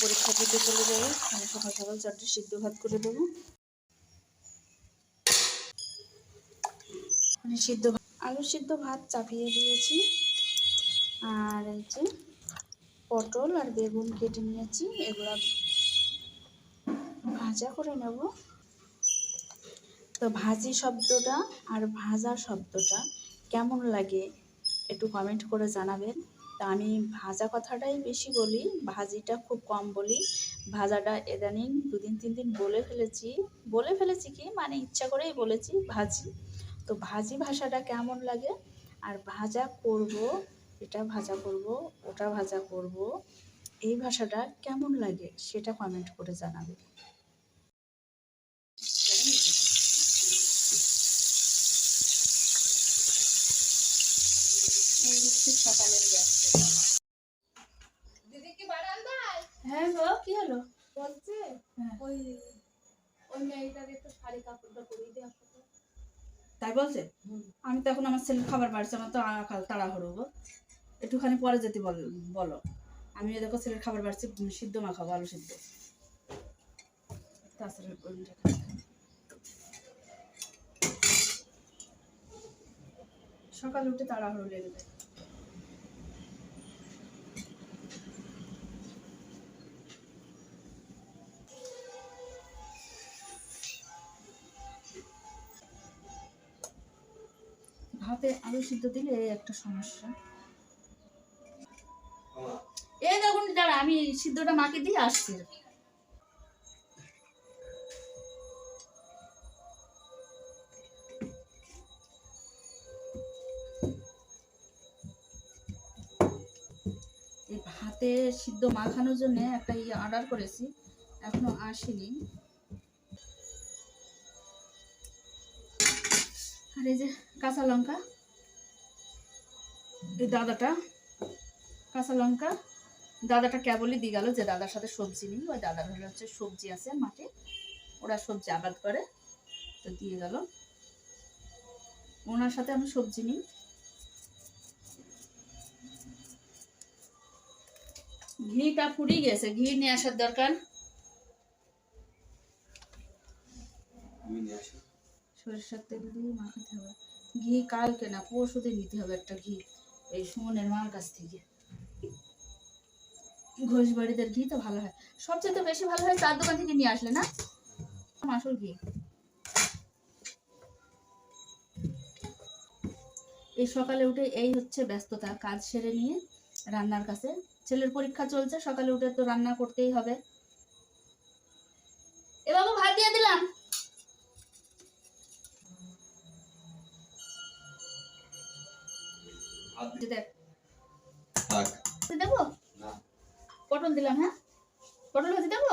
পরীক্ষা দিতে চলে যাবে আমি সকাল সকাল চারটে সিদ্ধ ভাত করে দেবো। মানে সিদ্ধ আলু সিদ্ধ ভাত চাপিয়ে দিয়েছি। আর যে পটল আর বেগুন কেটে নিয়েছি। এগুলো ভাজা করে নেব। তো ভাজি শব্দটা আর ভাজা শব্দটা কেমন লাগে একটু কমেন্ট করে জানাবেন। তা আমি ভাজা কথাটাই বেশি বলি, ভাজিটা খুব কম বলি। ভাজাটা ইদানিং দুদিন, তিন দিন বলে ফেলেছি। বলে ফেলেছি কি? মানে ইচ্ছা করেই বলেছি, ভাজি। তো ভাজি ভাষাটা কেমন লাগে? আর ভাজা করব, এটা ভাজা করব, ওটা ভাজা করব, এই ভাষাটা কেমন লাগে সেটা কমেন্ট করে জানাবে। এই হচ্ছে সকালের ব্যস্ততা দিদি কি বারান্দায় হ্যাঁ গো কি হলো? বলছে হ্যাঁ। ওই ওই মেয়েটার একটু শাড়ি কাপড়টা পরিয়ে দিয়ে আসো তাই বলছে? আমি তো এখন আমার ছেলের খাবার বাড়ছে আমার তো আকাল তাড়াহুড়ো গো। একটুখানি পরে যেতে বল বলো। আমি দেখো ছেলের খাবার বাড়ছে সিদ্ধ মাখাবো আলু সিদ্ধ। তাছাড়া সকালে উঠে তাড়াহুড়ো লেগে যায়। ভাতে আলু সিদ্ধ দিলে একটা সমস্যা। এই দেখুন দাঁড়া আমি সিদ্ধটা মাকে দিয়ে আসছি। ভাতে সিদ্ধ মাখানোর জন্য একটা ইয়ে অর্ডার করেছি। এখনও আসেনি। আর এই যে কাঁচা লঙ্কা, এই দাদাটা, কাঁচা লঙ্কা, দাদাটা কেবলই দিয়ে গেল যে দাদার সাথে সবজি নেই, ওই দাদার হলে হচ্ছে সবজি আছে মাঠে, ওরা সবজি আবাদ করে, তো দিয়ে গেল। ওনার সাথে আমি সবজি নিই। ঘিটা ফুরিয়ে গেছে ঘি নিয়ে আসার দরকার। সরিষার তেল দিয়ে মাখাতে হবে। ঘি কালকে না পরশু দিন নিতে হবে একটা ঘি এই সুমনের মার কাছ থেকে। ঘোষ বাড়িদের ঘি তো ভালো হয়। সবচেয়ে তো বেশি ভালো হয় চার দোকান থেকে নিয়ে আসলে না? আসল ঘি। এই সকালে উঠে এই হচ্ছে ব্যস্ততা কাজ সেরে নিয়ে রান্নার কাছে ছেলের পরীক্ষা চলছে সকালে উঠে তো রান্না করতেই হবে। এ বাবু ভাত দিয়ে দিলাম। দেবো? পটল হ্যাঁ? পটল ভাজি দেবো?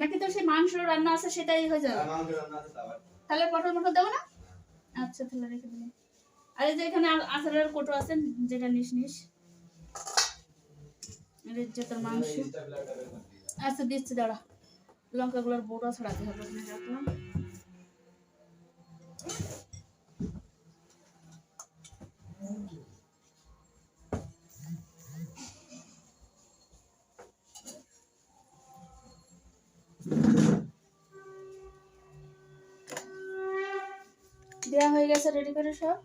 নাকি তোর সেই মাংস রান্না আছে সেটাই হয়ে যাবে? তারপর তাহলে পটল মটল দেবো না? আচ্ছা তাহলে রেখে দিলাম। আর এই যে এখানে আচারের কোটো আছে যেটা নিস নিস। আর এই যে তোর মাংস আচ্ছা দিচ্ছি দাঁড়া বোটা ছড়াতে হবে দেওয়া হয়ে গেছে রেডি করে সব।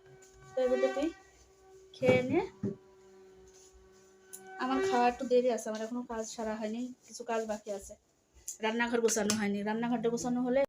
তো এবারে খেয়ে নে। আমার খাওয়া একটু দেরি আছে, আমার এখনও কাজ সারা হয়নি, কিছু কাজ বাকি আছে। রান্নাঘর গোছানো হয়নি, রান্নাঘরটা গোছানো হলে